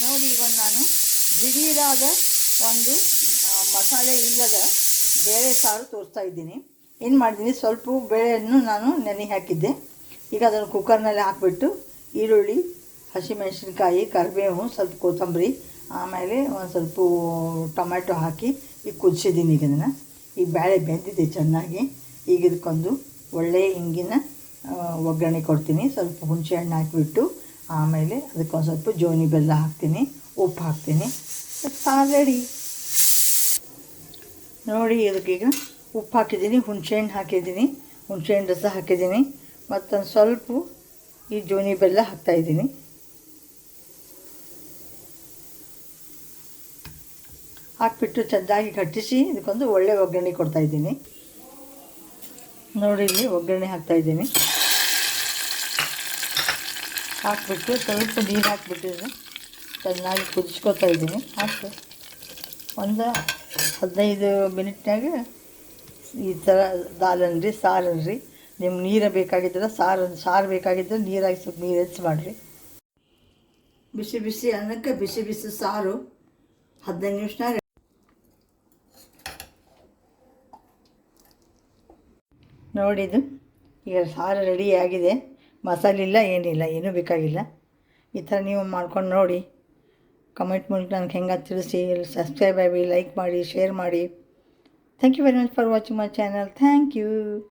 ನೋಡಿ ಈಗ ನಾನು ದಿಢೀರಾದ ಒಂದು ಮಸಾಲೆ ಇಲ್ಲದ ಬೇಳೆ ಸಾರು ತೋರಿಸ್ತಾ ಇದ್ದೀನಿ. ಏನು ಮಾಡಿದ್ದೀನಿ ಸ್ವಲ್ಪ ಬೇಳೆಯನ್ನು ನಾನು ನೆನೆ ಹಾಕಿದ್ದೆ. ಈಗ ಅದನ್ನು ಕುಕ್ಕರ್ನಲ್ಲಿ ಹಾಕಿಬಿಟ್ಟು ಈರುಳ್ಳಿ, ಹಸಿಮೆಣಸಿನ್ಕಾಯಿ, ಕರಿಬೇವು, ಸ್ವಲ್ಪ ಕೊತ್ತಂಬರಿ, ಆಮೇಲೆ ಒಂದು ಸ್ವಲ್ಪ ಟೊಮ್ಯಾಟೊ ಹಾಕಿ ಈಗ ಕುದಿಸಿದ್ದೀನಿ ಈಗ ಇದನ್ನು. ಈ ಬೇಳೆ ಬೆಂದಿದೆ ಚೆನ್ನಾಗಿ. ಈಗ ಇದಕ್ಕೊಂದು ಒಳ್ಳೆಯ ಹಿಂಗಿನ ಒಗ್ಗರಣೆ ಕೊಡ್ತೀನಿ. ಸ್ವಲ್ಪ ಹುಣಸೆ ಹಣ್ಣು ಹಾಕಿಬಿಟ್ಟು ಆಮೇಲೆ ಅದಕ್ಕೊಂದು ಸ್ವಲ್ಪ ಜೋನಿ ಬೆಲ್ಲ ಹಾಕ್ತೀನಿ, ಉಪ್ಪು ಹಾಕ್ತೀನಿ. ರೆಡಿ ನೋಡಿ ಅದಕ್ಕೀಗ ಉಪ್ಪು ಹಾಕಿದ್ದೀನಿ, ಹುಣಸೆಹಣ್ಣು ಹಾಕಿದ್ದೀನಿ, ಹುಣಸೆಹಣ್ಣು ರಸ ಹಾಕಿದ್ದೀನಿ. ಮತ್ತೊಂದು ಸ್ವಲ್ಪ ಈ ಜೋನಿ ಬೆಲ್ಲ ಹಾಕ್ತಾಯಿದ್ದೀನಿ ಹಾಕ್ಬಿಟ್ಟು ಚೆನ್ನಾಗಿ ಕಟ್ಟಿಸಿ, ಇದಕ್ಕೊಂದು ಒಳ್ಳೆ ಒಗ್ಗರಣೆ ಕೊಡ್ತಾಯಿದ್ದೀನಿ ನೋಡಿ ಇಲ್ಲಿ ಒಗ್ಗರಣೆ ಹಾಕ್ತಾಯಿದ್ದೀನಿ ಹಾಕ್ಬಿಟ್ಟು ಸ್ವಲ್ಪ ನೀರು ಹಾಕ್ಬಿಟ್ಟಿದ್ದೀನಿ ಚೆನ್ನಾಗಿ ಕುದಿಸ್ಕೊತಾ ಇದ್ದೀನಿ. ಹಾಕಿ. ಒಂದು ಹದಿನೈದು ಮಿನಿಟ್ನಾಗ ಈ ಥರ ದಾಲನ್ರಿ ಸಾರನ್ರಿ ನಿಮ್ಗೆ ನೀರು ಬೇಕಾಗಿದ್ದರೆ ಸಾರು ಸಾರು ಬೇಕಾಗಿದ್ದರೆ ನೀರಾಗಿ ಸ್ವಲ್ಪ ನೀರು ಹೆಚ್ಚು ಮಾಡಿರಿ. ಬಿಸಿ ಬಿಸಿ ಅನ್ನಕ್ಕೆ ಬಿಸಿ ಬಿಸಿ ಸಾರು ಹದಿನೈದು ನಿಮಿಷನಾಗ ನೋಡಿದ್ದು. ಈಗ ಸಾರು ರೆಡಿ ಆಗಿದೆ ಮಸಾಲೆ ಇಲ್ಲ ಏನಿಲ್ಲ, ಏನೂ ಬೇಕಾಗಿಲ್ಲ. ಈ ಥರ ನೀವು ಮಾಡ್ಕೊಂಡು ನೋಡಿ. ಕಮೆಂಟ್ ಮೂಲಕ ನನಗೆ ಹೆಂಗೆ ತಿಳಿಸಿ ಸಬ್ಸ್ಕ್ರೈಬ್ ಆಗಿ ಲೈಕ್ ಮಾಡಿ ಶೇರ್ ಮಾಡಿ. Thank you very much for watching my channel thank you